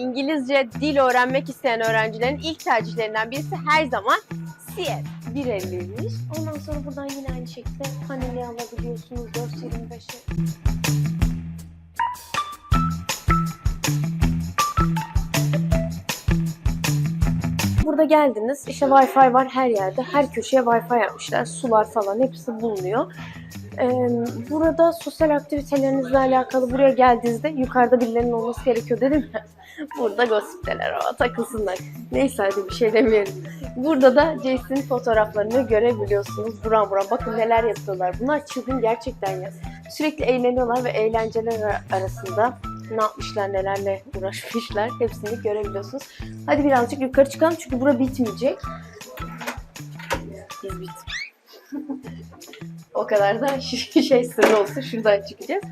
İngilizce dil öğrenmek isteyen öğrencilerin ilk tercihlerinden birisi her zaman CF. 1.50'ymiş. Ondan sonra buradan yine aynı şekilde paneli alabiliyorsunuz Burada geldiniz. işte Wi-Fi var her yerde. Her köşeye Wi-Fi yapmışlar. Sular falan hepsi bulunuyor. Ee, burada sosyal aktivitelerinizle alakalı buraya geldiğinizde yukarıda birilerinin olması gerekiyor dedim ya. Burada gossipteler ama takılsınlar. Neyse hadi bir şey demeyelim. Burada da Jason'in fotoğraflarını görebiliyorsunuz. Buran buran bakın neler yapıyorlar. Bunlar çılgın gerçekten ya. Sürekli eğleniyorlar ve eğlenceler ar- arasında ne yapmışlar nelerle uğraşmışlar hepsini görebiliyorsunuz. Hadi birazcık yukarı çıkalım çünkü bura bitmeyecek. Biz bit. o kadar da şey sırrı olsun şuradan çıkacağız.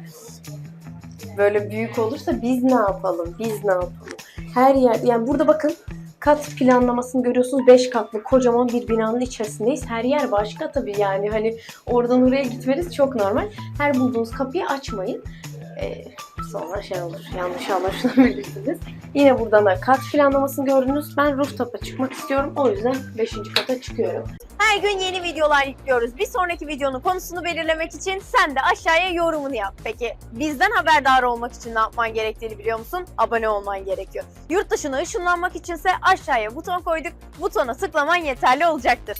Böyle büyük olursa biz ne yapalım? Biz ne yapalım? Her yer yani burada bakın kat planlamasını görüyorsunuz. 5 katlı kocaman bir binanın içerisindeyiz. Her yer başka tabii yani hani oradan oraya gitmeniz çok normal. Her bulduğunuz kapıyı açmayın. Ee, sonra şey olur yanlış anlaşılabilirsiniz. Yine buradan da kat planlamasını gördünüz. Ben rooftop'a çıkmak istiyorum. O yüzden 5. kata çıkıyorum. Her gün yeni videolar yüklüyoruz. Bir sonraki videonun konusunu belirlemek için sen de aşağıya yorumunu yap. Peki bizden haberdar olmak için ne yapman gerektiğini biliyor musun? Abone olman gerekiyor. Yurt dışına ışınlanmak içinse aşağıya buton koyduk. Butona tıklaman yeterli olacaktır.